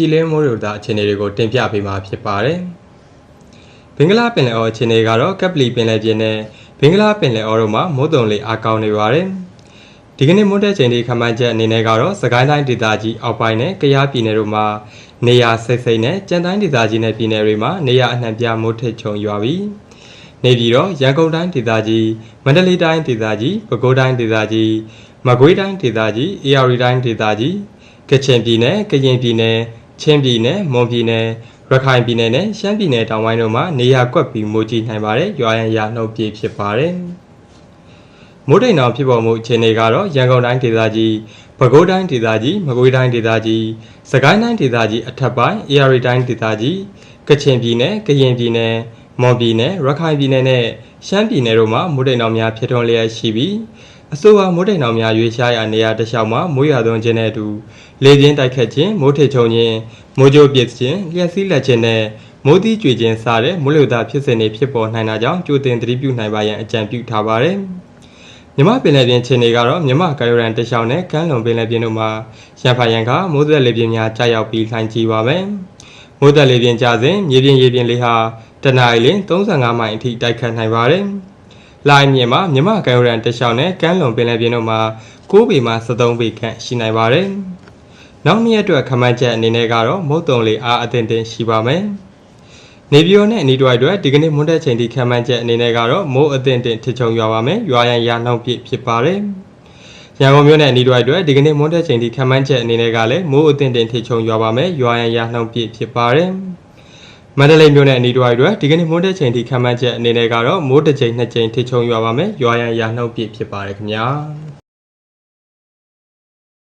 ပြည်လင်းမိုးရိုတာအခြေအနေတွေကိုတင်ပြပေးမှာဖြစ်ပါတယ်။ဘင်္ဂလားပင်လယ်အော်အခြေအနေကတော့ကပ်ပလီပင်လယ်ပြင်နဲ့ဘင်္ဂလားပင်လယ်အော်တို့မှာမိုးတုံလေးအားကောင်းနေပါတယ်။ဒီကနေ့မိုးတဲ့ချိန်ဒီခန့်မှန်းချက်အနေနဲ့ကတော့စကိုင်းတိုင်းဒေသကြီးအောက်ပိုင်းနဲ့ကယားပြည်နယ်တို့မှာနေရာစိတ်စိတ်နဲ့ကြံတိုင်းဒေသကြီးနဲ့ပြည်နယ်တွေမှာနေရာအနှံ့ပြမိုးထစ်ချုံရွာပြီးနေပြည်တော်ရန်ကုန်တိုင်းဒေသကြီးမန္တလေးတိုင်းဒေသကြီးပဲခူးတိုင်းဒေသကြီးမကွေးတိုင်းဒေသကြီးအေရဝတီတိုင်းဒေသကြီးကချင်ပြည်နယ်ကရင်ပြည်နယ် ချင်းပြည်နယ်မွန်ပြည်နယ်ရခိုင်ပြည်နယ်နဲ့ရှမ်းပြည်နယ်တောင်ပိုင်းတို့မှာနေရာကွက်ပြီးမိုးကြီးနိုင်ပါတယ်ရွာရန်ရနှုတ်ပြေဖြစ်ပါတယ်မိုးတိမ်တောင်ဖြစ်ပေါ်မှုအခြေအနေကတော့ရန်ကုန်တိုင်းဒေသကြီးပဲခူးတိုင်းဒေသကြီးမကွေးတိုင်းဒေသကြီးစကိုင်းတိုင်းဒေသကြီးအထက်ပိုင်းအေရဝတီတိုင်းဒေသကြီးကချင်ပြည်နယ်ကရင်ပြည်နယ်မွန်ပြည်နယ်ရခိုင်ပြည်နယ်နဲ့ရှမ်းပြည်နယ်တို့မှာမိုးတိမ်တောင်များဖြစ်ထွန်းလျက်ရှိပြီး အဆိုပါမိုးတိမ်တောင်များရွေးရှားရာနေရာတစ်လျှောက်မှာမိုးရွာသွန်းခြင်းနဲ့အတူလေပြင်းတိုက်ခတ်ခြင်းမိုးထစ်ချုံခြင်းမိုးကြိုးပစ်ခြင်းလျှက်စီးလက်ခြင်းနဲ့မိုးသီးကြွေခြင်းစတဲ့မိုးလေဝသဖြစ်စဉ်တွေဖြစ်ပေါ်နိုင်တာကြောင့်ကြိုတင်သတိပြုနိုင်ပါရန်အကြံပြုထားပါတယ်။မြမပင်လယ်ပြင်ခြေနေကတော့မြမကရိုရန်တလျှောက်နဲ့ကမ်းလွန်ပင်လယ်ပြင်တို့မှာရံဖာရန်ကမိုးသက်လေပြင်းများကြာရောက်ပြီးလှိုင်းကြီးပါမယ်။မိုးသက်လေပြင်းကြစဉ်မြေပြင်ရေပြင်လေးဟာတနအီလ35မိုင်အထိတိုက်ခတ်နိုင်ပါတယ်။ လိုင်းမြေမှာမြမကရိုရန်တလျှောက်နဲ့ကမ်းလွန်ပင်လယ်ပြင်တို့မှာ9ပေမှ73ပေခန့်ရှိနိုင်ပါတယ်။နောက်နေ့အတွက်ခန့်မှန်းချက်အနေနဲ့ကတော့မုတ်တုံလေးအားအသင့်တင်ရှိပါမယ်။နေပြည်တော်နဲ့အနီးတစ်ဝိုက်အတွက်ဒီကနေ့မွန်းတဲ့ချိန်ထိခန့်မှန်းချက်အနေနဲ့ကတော့မိုးအသင့်တင်ထစ်ချုံရွာပါမယ်။ရွာရန်ရာနှောင်းပြည့်ဖြစ်ပါတယ်။ရန်ကုန်မြို့နဲ့အနီးတစ်ဝိုက်အတွက်ဒီကနေ့မွန်းတဲ့ချိန်ထိခန့်မှန်းချက်အနေနဲ့ကလည်းမိုးအသင့်တင်ထစ်ချုံရွာပါမယ်။ရွာရန်ရာနှောင်းပြည့်ဖြစ်ပါတယ်။ မန္တလေးမြို့နယ်အနီးတစ်ဝိုက်အတွက်ဒီကနေ့မိုးတဲ့ချိန်ထိခန့်မှန်းချက်အနေနဲ့ကတော့မိုးတစ်ချိန်နှစ်ချိန်ထိချုံရွာပါမယ်။ရွာရန်ရာနှုတ်ပြည့်ဖြစ်ပါတယ်ခင်ဗျာ။